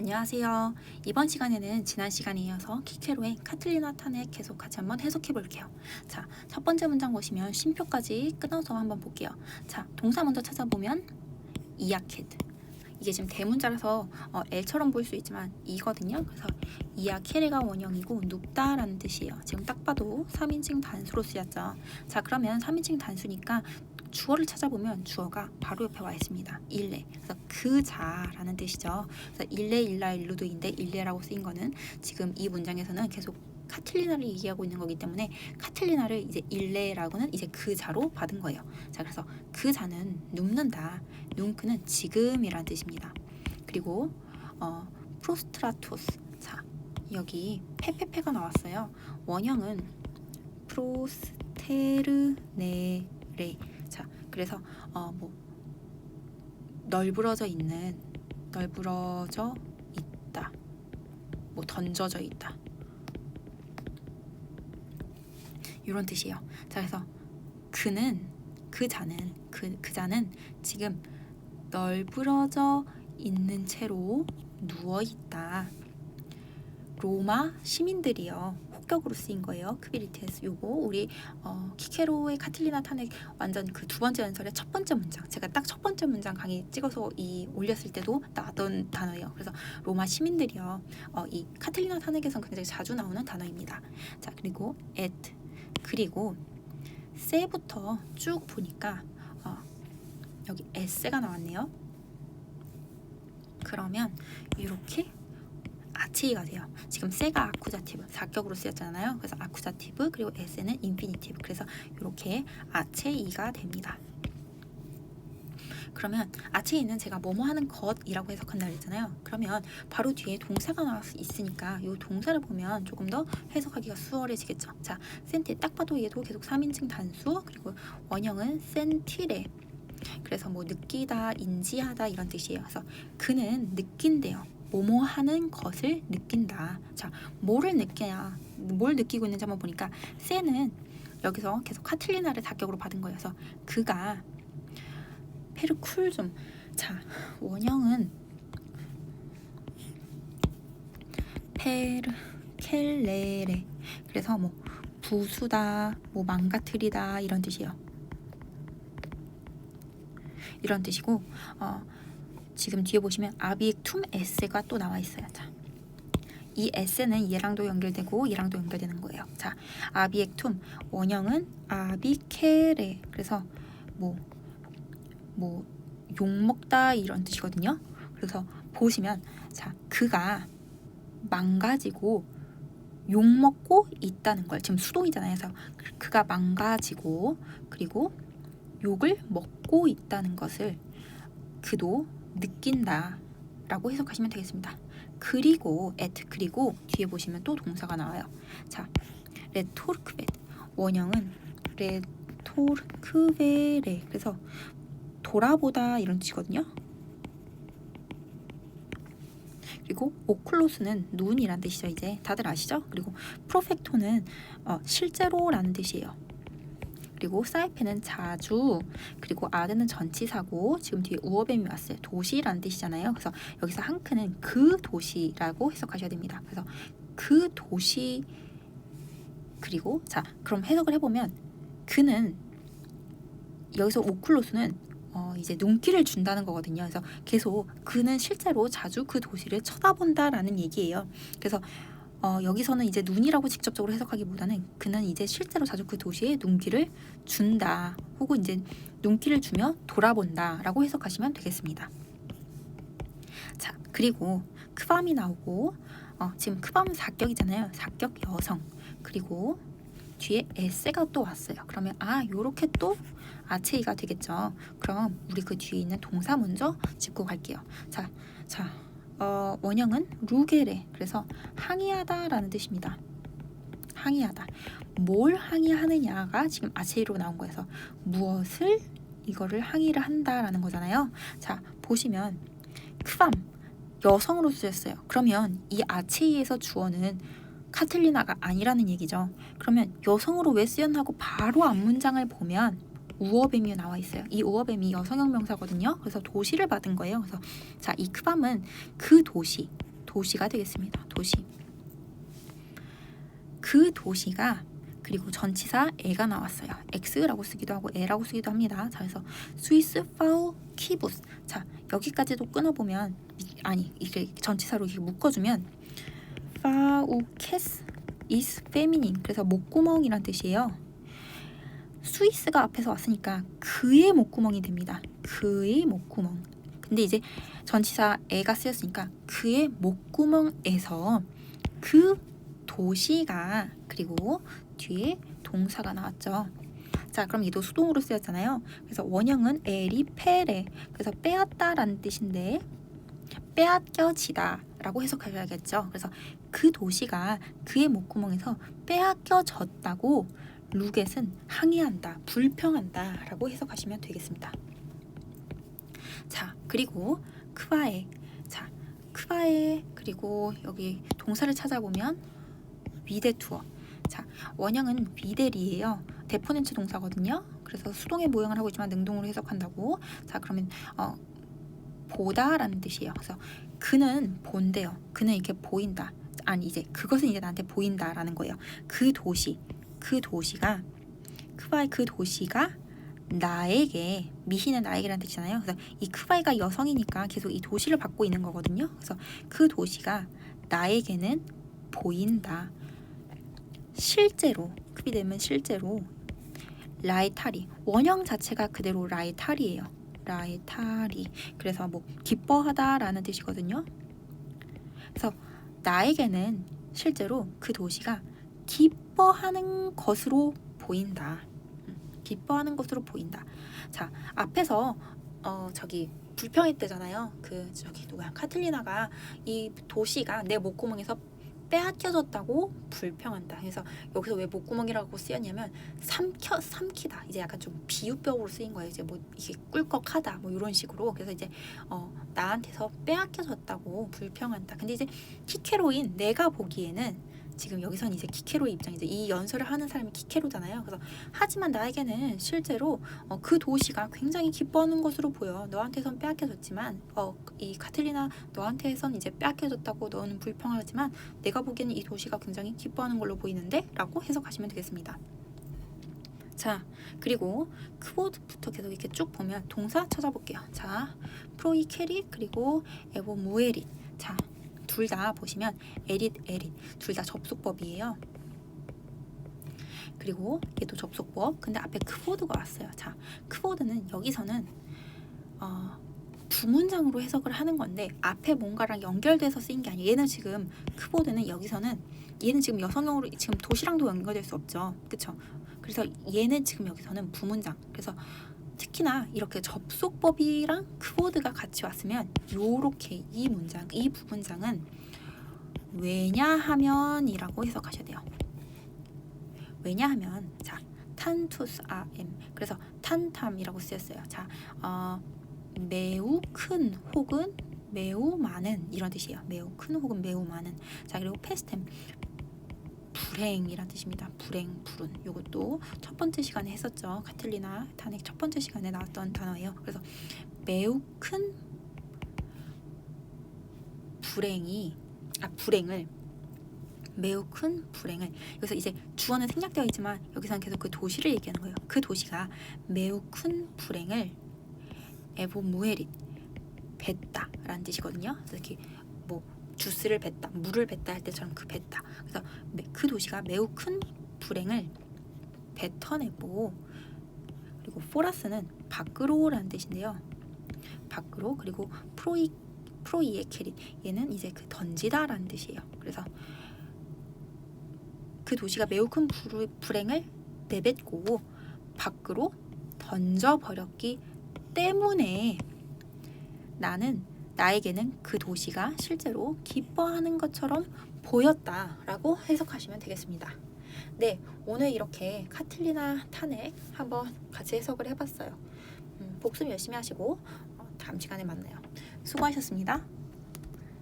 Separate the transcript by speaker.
Speaker 1: 안녕하세요. 이번 시간에는 지난 시간에 이어서 키케로의 카틀리나 탄핵 계속 같이 한번 해석해 볼게요. 자, 첫 번째 문장 보시면 쉼표까지 끊어서 한번 볼게요. 자, 동사 먼저 찾아보면 이야케드. 이게 지금 대문자라서 어, L처럼 보일 수 있지만 이거든요. 그래서 이야케레가 원형이고 눕다라는 뜻이에요. 지금 딱 봐도 3인칭 단수로 쓰였죠. 자, 그러면 3인칭 단수니까 주어를 찾아보면 주어가 바로 옆에 와 있습니다. 일레. 그래서 그 자라는 뜻이죠. 그래서 일레 일라 일루도인데 일레라고 쓰인 거는 지금 이 문장에서는 계속 카틀리나를 얘기하고 있는 거기 때문에 카틀리나를 이제 일레라고는 이제 그 자로 받은 거예요. 자, 그래서 그 자는 눕는다. 눅크는 지금이라는 뜻입니다. 그리고 어, 프로스트라토스. 자, 여기 페페페가 나왔어요. 원형은 프로스테르네레. 자, 그래서 어, 뭐 널브러져 있는 널브러져 있다. 뭐 던져져 있다. 이런 뜻이에요. 자, 그래서 그는 그 자는 그, 그 자는 지금 널브러져 있는 채로 누워 있다. 로마 시민들이요. 폭격으로 쓰인 거예요. 크비리테스 요거 우리 어, 키케로의 카틀리나 탄핵 완전 그 두 번째 연설의 첫 번째 문장. 제가 딱 첫 번째 문장 강의 찍어서 이 올렸을 때도 나왔던 단어예요. 그래서 로마 시민들이요. 어, 이 카틀리나 탄핵에선 굉장히 자주 나오는 단어입니다. 자 그리고 at 그리고 세부터 쭉 보니까 어, 여기 에세가 나왔네요. 그러면 이렇게 아체이가 돼요. 지금 세가 아쿠자티브 사격으로 쓰였잖아요. 그래서 아쿠자티브 그리고 에세는 인피니티브. 그래서 이렇게 아체이가 됩니다. 그러면 아체이는 제가 뭐뭐 하는 것이라고 해석한다 그랬잖아요. 그러면 바로 뒤에 동사가 나와 있으니까 이 동사를 보면 조금 더 해석하기가 수월해지겠죠. 자, 센티 딱 봐도 얘도 계속 3인칭 단수 그리고 원형은 센티레. 그래서 뭐 느끼다, 인지하다 이런 뜻이에요. 그래서 그는 느낀대요. 뭐뭐 하는 것을 느낀다. 자, 뭐를 느껴야 뭘 느끼고 있는지 한번 보니까 세는 여기서 계속 카틀리나를 자격으로 받은 거여서 그가 페르쿨 좀. 자, 원형은 페르 켈레레. 그래서 뭐 부수다, 뭐 망가뜨리다 이런 뜻이에요. 이런 뜻이고 어, 지금 뒤에 보시면 아비익 툼 에세가 또 나와 있어요. 자, 이 에세는 얘랑도 연결되고 얘랑도 연결되는 거예요. 자, 아비익 툼 원형은 아비케레. 그래서 뭐뭐 욕먹다 이런 뜻이거든요. 그래서 보시면 자 그가 망가지고 욕먹고 있다는 걸 지금 수동이잖아요. 그래서 그가 망가지고 그리고 욕을 먹고 있다는 것을 그도 느낀다 라고 해석하시면 되겠습니다. 그리고 at 그리고 뒤에 보시면 또 동사가 나와요. 자, 레토르크벳 원형은 레토르크베레 그래서 돌아보다 이런 뜻이거든요. 그리고 오클로스는 눈이란 뜻이죠. 이제 다들 아시죠? 그리고 프로펙토는 어, 실제로라는 뜻이에요. 그리고 사이펜은 자주 그리고 아드는 전치사고 지금 뒤에 우어뱀이 왔어요. 도시라는 뜻이잖아요. 그래서 여기서 한크는 그 도시라고 해석하셔야 됩니다. 그래서 그 도시 그리고 자 그럼 해석을 해보면 그는 여기서 오클로스는 어, 이제 눈길을 준다는 거거든요. 그래서 계속 그는 실제로 자주 그 도시를 쳐다본다라는 얘기예요. 그래서 어, 여기서는 이제 눈이라고 직접적으로 해석하기보다는 그는 이제 실제로 자주 그 도시에 눈길을 준다 혹은 이제 눈길을 주며 돌아본다 라고 해석하시면 되겠습니다. 자 그리고 크밤이 나오고 어, 지금 크밤은 사격이잖아요. 사격 여성 그리고 뒤에 에세가 또 왔어요. 그러면 아 요렇게 또 아체이가 되겠죠. 그럼 우리 그 뒤에 있는 동사 먼저 짚고 갈게요. 자, 자, 어, 원형은 루게레. 그래서 항의하다라는 뜻입니다. 항의하다. 뭘 항의하느냐가 지금 아체이로 나온 거여서 무엇을 이거를 항의를 한다라는 거잖아요. 자, 보시면 크밤 여성으로 쓰였어요. 그러면 이 아체이에서 주어는 카틀리나가 아니라는 얘기죠. 그러면 여성으로 왜 쓰였나고 바로 앞 문장을 보면 우어뱀이 나와 있어요. 이 우어뱀이 여성형 명사거든요. 그래서 도시를 받은 거예요. 그래서 자, 이 크밤은 그 도시, 도시가 되겠습니다. 도시. 그 도시가 그리고 전치사 에가 나왔어요. x라고 쓰기도 하고 에라고 쓰기도 합니다. 자, 그래서 스위스 파우 키부스. 자, 여기까지도 끊어 보면 아니, 이게 전치사로 이렇게 묶어 주면 파우 캐스 is feminine. 그래서 목구멍이란 뜻이에요. 스위스가 앞에서 왔으니까 그의 목구멍이 됩니다. 그의 목구멍. 근데 이제 전치사 에가 쓰였으니까 그의 목구멍에서 그 도시가 그리고 뒤에 동사가 나왔죠. 자, 그럼 얘도 수동으로 쓰였잖아요. 그래서 원형은 에리 페레. 그래서 빼앗다라는 뜻인데 빼앗겨지다 라고 해석하셔야겠죠. 그래서 그 도시가 그의 목구멍에서 빼앗겨졌다고 루겟은 항의한다, 불평한다 라고 해석하시면 되겠습니다. 자, 그리고 크바에 자, 크바에 그리고 여기 동사를 찾아보면 위대 투어. 자, 원형은 위델이에요. 데포넨츠 동사거든요. 그래서 수동의 모형을 하고 있지만 능동으로 해석한다고. 자, 그러면 어 보다라는 뜻이에요. 그래서 그는 본대요. 그는 이렇게 보인다. 아니 이제 그것은 이제 나한테 보인다라는 거예요. 그 도시, 그 도시가 크바의 그 도시가 나에게 미희는 나에게라는 뜻이잖아요. 그래서 이 크바이가 여성이니까 계속 이 도시를 받고 있는 거거든요. 그래서 그 도시가 나에게는 보인다. 실제로 크비 되면 실제로 라이타리 원형 자체가 그대로 라이타리예요. 라이타리 그래서 뭐 기뻐하다라는 뜻이거든요. 그래서 나에게는 실제로 그 도시가 기뻐 하는 것으로 보인다. 음, 기뻐하는 것으로 보인다. 자 앞에서 어 저기 불평했대잖아요. 그 저기 누가 카틀리나가 이 도시가 내 목구멍에서 빼앗겨졌다고 불평한다. 그래서 여기서 왜 목구멍이라고 쓰였냐면 삼켜 삼키다. 이제 약간 좀 비유병으로 쓰인 거예요. 이제 뭐 이게 꿀꺽하다 뭐 이런 식으로. 그래서 이제 어 나한테서 빼앗겨졌다고 불평한다. 근데 이제 키케로인 내가 보기에는 지금 여기선 이제 키케로의 입장이죠. 이 연설을 하는 사람이 키케로잖아요. 그래서 하지만 나에게는 실제로 어, 그 도시가 굉장히 기뻐하는 것으로 보여. 너한테선 빼앗겨졌지만 어, 이 카틀리나 너한테선 이제 빼앗겨졌다고 너는 불평하지만 내가 보기에는 이 도시가 굉장히 기뻐하는 걸로 보이는데 라고 해석하시면 되겠습니다. 자, 그리고 크보드부터 계속 이렇게 쭉 보면 동사 찾아볼게요. 자, 프로이 캐리 그리고 에보 무에릿. 자, 둘 다 보시면 에릿 에릿 둘 다 접속법이에요. 그리고 얘도 접속법. 근데 앞에 크보드가 왔어요. 자, 크보드는 여기서는 어, 두 문장으로 해석을 하는 건데 앞에 뭔가랑 연결돼서 쓰인 게 아니에요. 얘는 지금 크보드는 여기서는 얘는 지금 여성형으로 지금 도시랑도 연결될 수 없죠. 그렇죠? 그래서 얘는 지금 여기서는 부문장. 그래서 특히나 이렇게 접속법이랑 크보드가 같이 왔으면 요렇게 이 문장, 이 부문장은 왜냐하면이라고 해석하셔야 돼요. 왜냐하면 자 탄투스 아엠 그래서 탄탐이라고 쓰였어요. 자 어, 매우 큰 혹은 매우 많은 이런 뜻이에요. 매우 큰 혹은 매우 많은. 자 그리고 페스템 불행이란 뜻입니다. 불행, 불운. 이것도 첫 번째 시간에 했었죠. 카틀리나 탄핵 첫 번째 시간에 나왔던 단어예요. 그래서 매우 큰 불행이 아 불행을 매우 큰 불행을 여기서 이제 주어는 생략되어 있지만 여기서는 계속 그 도시를 얘기하는 거예요. 그 도시가 매우 큰 불행을 에보 무에릿 뱉다라는 뜻이거든요. 그래서 이렇게 뭐 주스를 뱉다, 물을 뱉다 할 때처럼 그 뱉다. 그래서 매- 그 도시가 매우 큰 불행을 뱉어내고 그리고 포라스는 밖으로라는 뜻인데요. 밖으로 그리고 프로이 프로이의 캐릿 얘는 이제 그 던지다라는 뜻이에요. 그래서 그 도시가 매우 큰 불, 불행을 내뱉고 밖으로 던져 버렸기 때문에 나는 나에게는 그 도시가 실제로 기뻐하는 것처럼 보였다라고 해석하시면 되겠습니다. 네, 오늘 이렇게 카틀리나 탄핵 한번 같이 해석을 해봤어요. 음, 복습 열심히 하시고 어, 다음 시간에 만나요. 수고하셨습니다.